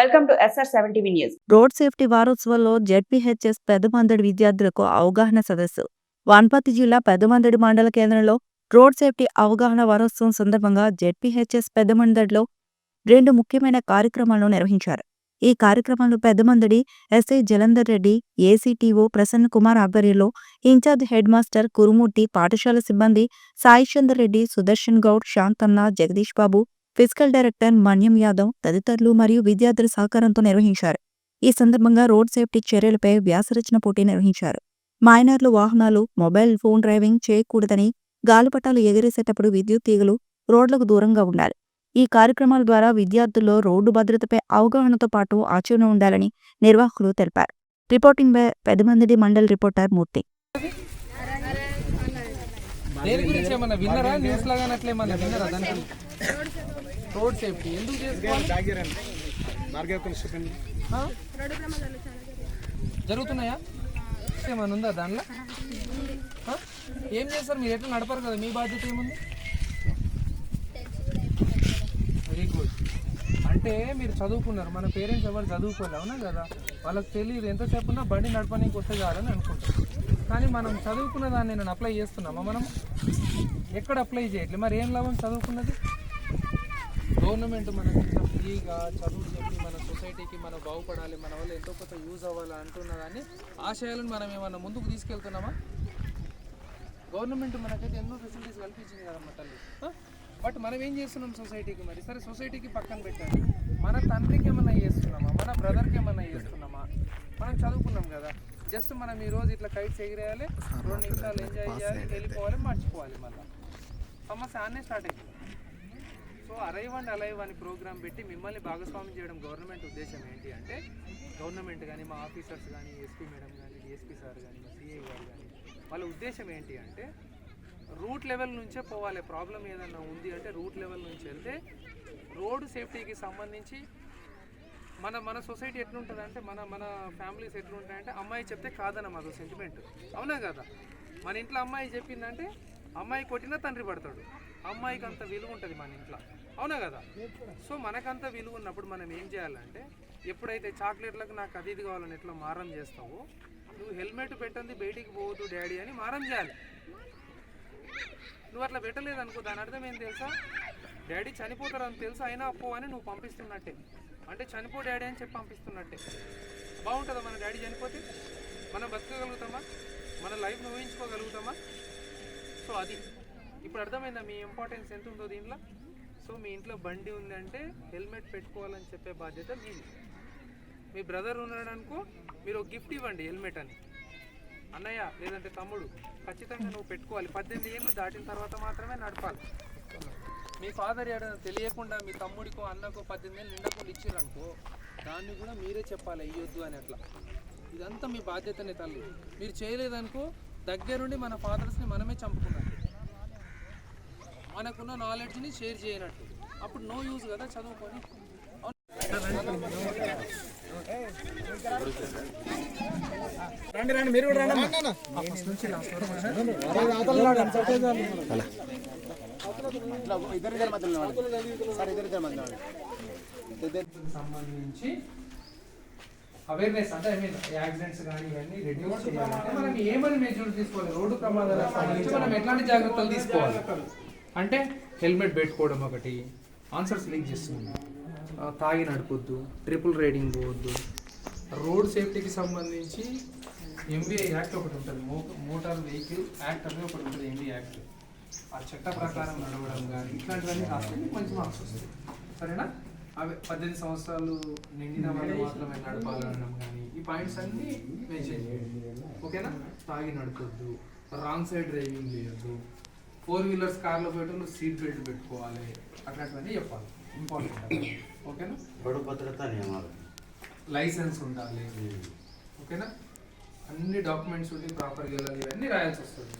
Welcome to SR seventy news road safety వారోత్సవంలో ZPHS Peddamandadi విద్యార్థులకు అవగాహన సదస్సు. వనపర్తి జిల్లా పెద్దమందడి మండల కేంద్రంలో రోడ్ సేఫ్టీ అవగాహన వారోత్సవం సందర్భంగా జెడ్పీహెచ్ఎస్ పెద్దమందడిలో రెండు ముఖ్యమైన కార్యక్రమాలను నిర్వహించారు. ఈ కార్యక్రమంలో పెద్దమందడి ఎస్ఐ జలంధర్ రెడ్డి ఏసీటీఓ ప్రసన్న కుమార్ ఆధ్వర్యంలో ఇన్ఛార్జ్ హెడ్ మాస్టర్ కురుమూర్తి పాఠశాల సిబ్బంది సాయి చందర్ రెడ్డి సుదర్శన్ గౌడ్ శాంతన్న జగదీష్ బాబు ఫిజికల్ డైరెక్టర్ మన్యం యాదవ్ తదితరులు మరియు విద్యార్థుల సహకారంతో నిర్వహించారు. ఈ సందర్భంగా రోడ్ సేఫ్టీ చర్యలపై వ్యాసరచన పోటీ నిర్వహించారు. మైనర్లు వాహనాలు మొబైల్ ఫోన్ డ్రైవింగ్ చేయకూడదని గాలిపటాలు ఎగిరేసేటప్పుడు విద్యుత్ తీగలు రోడ్లకు దూరంగా ఉండాలి. ఈ కార్యక్రమాల ద్వారా విద్యార్థుల్లో రోడ్డు భద్రతపై అవగాహనతో పాటు ఆచరణ ఉండాలని నిర్వాహకులు తెలిపారు. Reporting by Peddamandi mandal reporter Murthy. దేని గురించి ఏమన్నా విన్నరా? న్యూస్ లాగా అట్లా ఏమన్నా విన్నరా దాని గురించి? Road safety. ఎందుకు చేసుకోవాలి? జరుగుతున్నాయా? ఏమన్నా ఉందా దానిలో? ఏం చేస్తారు? మీరు ఎట్లా నడపరు కదా? మీ బాధ్యత ఏముంది వెరీ గుడ్ అంటే మీరు చదువుకున్నారు. మన పేరెంట్స్ ఎవరు చదువుకోలే అవునా కదా? వాళ్ళకి తెలియదు. ఎంతసేపు ఉన్నా బండి నడపడానికి వస్తే చాలని అనుకుంటారు. కానీ మనం చదువుకున్న దాన్ని నేను అప్లై చేస్తున్నామా మనం? ఎక్కడ అప్లై చేయట్లేదు మరి ఏం లాభం చదువుకున్నది? గవర్నమెంట్ మనకి ఫ్రీగా చదువు చెప్పి మన సొసైటీకి మనం బాగుపడాలి మన వల్ల ఎంతో కొంత యూజ్ అవ్వాలి అంటున్న దాన్ని ఆశయాలను మనం ఏమన్నా ముందుకు తీసుకెళ్తున్నామా? గవర్నమెంట్ మనకైతే ఎన్నో ఫెసిలిటీస్ కల్పించింది కదమ్మా తల్లి. బట్ మనం ఏం చేస్తున్నాం సొసైటీకి మరి? సరే సొసైటీకి పక్కన పెట్టాలి. మన తండ్రికి ఏమన్నా చేస్తున్నామా? మన బ్రదర్కి ఏమన్నా చేస్తున్నామా? మనం చదువుకున్నాం కదా. జస్ట్ మనం ఈరోజు ఇట్లా కైట్స్ ఎగిరేయాలి రెండు నిమిషాలు ఎంజాయ్ చేయాలి వెళ్ళిపోవాలి మర్చిపోవాలి మళ్ళీ. సమస్య ఆనే స్టార్ట్ అయిపోయింది. సో అరైవ్ అండ్ అలైవ్ అని ప్రోగ్రామ్ పెట్టి మిమ్మల్ని భాగస్వామ్యం చేయడం గవర్నమెంట్ ఉద్దేశం ఏంటి అంటే గవర్నమెంట్ కానీ మా ఆఫీసర్స్ కానీ ఎస్పీ మేడం కానీ డిఎస్పీ సార్ కానీ మా సిఐ గారు కానీ వాళ్ళ ఉద్దేశం ఏంటి అంటే రూట్ లెవెల్ నుంచే పోవాలి. ప్రాబ్లం ఏదన్నా ఉంది అంటే రూట్ లెవెల్ నుంచి వెళ్తే రోడ్డు సేఫ్టీకి సంబంధించి మన మన సొసైటీ ఎట్లుంటుంది అంటే మన మన ఫ్యామిలీస్ ఎట్లుంటాయంటే అమ్మాయి చెప్తే కాదన్న మాకు సెంటిమెంట్ అవునా కదా? మన ఇంట్లో అమ్మాయి చెప్పిందంటే అమ్మాయి కొట్టినా తండ్రి పడతాడు. అమ్మాయికి అంత విలువ ఉంటుంది మన ఇంట్లో. అవునా కదా? సో మనకంత విలువ ఉన్నప్పుడు మనం ఏం చేయాలంటే ఎప్పుడైతే చాక్లెట్లకు నాకు అది ఇది కావాలని ఎట్లా మారం చేస్తావో నువ్వు హెల్మెట్ పెట్టండి బయటికి పోవద్దు డాడీ అని మారం చేయాలి. నువ్వు అట్లా పెట్టలేదు అనుకో దాని అర్థం ఏం తెలుసా? డాడీ చనిపోతారని తెలుసా? అయినా అప్పో అని నువ్వు పంపిస్తున్నట్టే. అంటే చనిపో డాడీ అని చెప్పి పంపిస్తున్నట్టే. బాగుంటుందా మన డాడీ చనిపోతే? మనం బతకగలుగుతామా? మన లైఫ్ను ఊహించుకోగలుగుతామా? సో అది. ఇప్పుడు అర్థమైందా మీ ఇంపార్టెన్స్ ఎంత ఉందో దీంట్లో? సో మీ ఇంట్లో బండి ఉందంటే హెల్మెట్ పెట్టుకోవాలని చెప్పే బాధ్యత మీది. మీ బ్రదర్ ఉన్నాడు అనుకో మీరు ఒక గిఫ్ట్ ఇవ్వండి హెల్మెట్ అని. అన్నయ్య లేదంటే తమ్ముడు ఖచ్చితంగా నువ్వు పెట్టుకోవాలి. పద్దెనిమిది ఏళ్ళు దాటిన తర్వాత మాత్రమే నడపాలి. మీ ఫాదర్ ఏడైనా తెలియకుండా మీ తమ్ముడికో అన్నకో పద్దెనిమిది ఏళ్ళు నిండకుండా ఇచ్చారనుకో దాన్ని కూడా మీరే చెప్పాలి ఇయ్యొద్దు అని అట్లా. ఇదంతా మీ బాధ్యతనే తల్లి. మీరు చేయలేదనుకో దగ్గరుండి మన ఫాదర్స్ని మనమే చంపుకున్నాం మనకున్న నాలెడ్జ్ని షేర్ చేయనట్టు. అప్పుడు నో యూజ్ కదా చదువుకొని. రండి రండి మీరు కూడా రండి. ఫస్ట్ నుంచి లాస్ట్ వరకు సంబంధించి అవేర్నెస్ అంటే ఐ మీన్ యాక్సిడెంట్స్ కానీ ఇవన్నీ రెడ్యూస్ చేయాలంటే మనం ఏమని మెజూర్ తీసుకోవాలి? రోడ్డు ప్రమాదాలకు సంబంధించి మనం ఎట్లాంటి జాగ్రత్తలు తీసుకోవాలి? అంటే హెల్మెట్ పెట్టుకోవడం ఒకటి ఆన్సర్స్ లీక్ చేస్తున్నాం తాగి నడపొద్దు ట్రిపుల్ రైడింగ్ పోవద్దు. రోడ్ సేఫ్టీకి సంబంధించి ఎంబీఐ యాక్ట్ ఒకటి ఉంటుంది. మో మోటార్ వెహికల్ యాక్ట్ అనేది ఒకటి ఉంటుంది ఎంబీ యాక్ట్ ఆ చట్ట ప్రకారం నడవడం కానీ ఇట్లాంటివన్నీ రాస్తే మంచి మార్క్స్ వస్తాయి. సరేనా? అవి పద్దెనిమిది సంవత్సరాలు నిండిన వాళ్ళు మాత్రమే నడపాలనడం కానీ ఈ పాయింట్స్ అన్నీ మెన్షన్ చేయండి ఓకేనా? తాగి నడపొద్దు. రాంగ్ సైడ్ డ్రైవింగ్ చేయొద్దు. ఫోర్ వీలర్స్ కార్లో పెట్టు సీట్ బెల్ట్ పెట్టుకోవాలి. అట్లాంటివన్నీ చెప్పాలి. ఇంపార్టెంట్ ఓకేనా భద్రతా నియమాలు. లైసెన్స్ ఉండాలి. ఓకేనా అన్ని డాక్యుమెంట్స్ ఉండి ప్రాపర్గా వెళ్ళాలి. ఇవన్నీ రాయాల్సి వస్తుంది.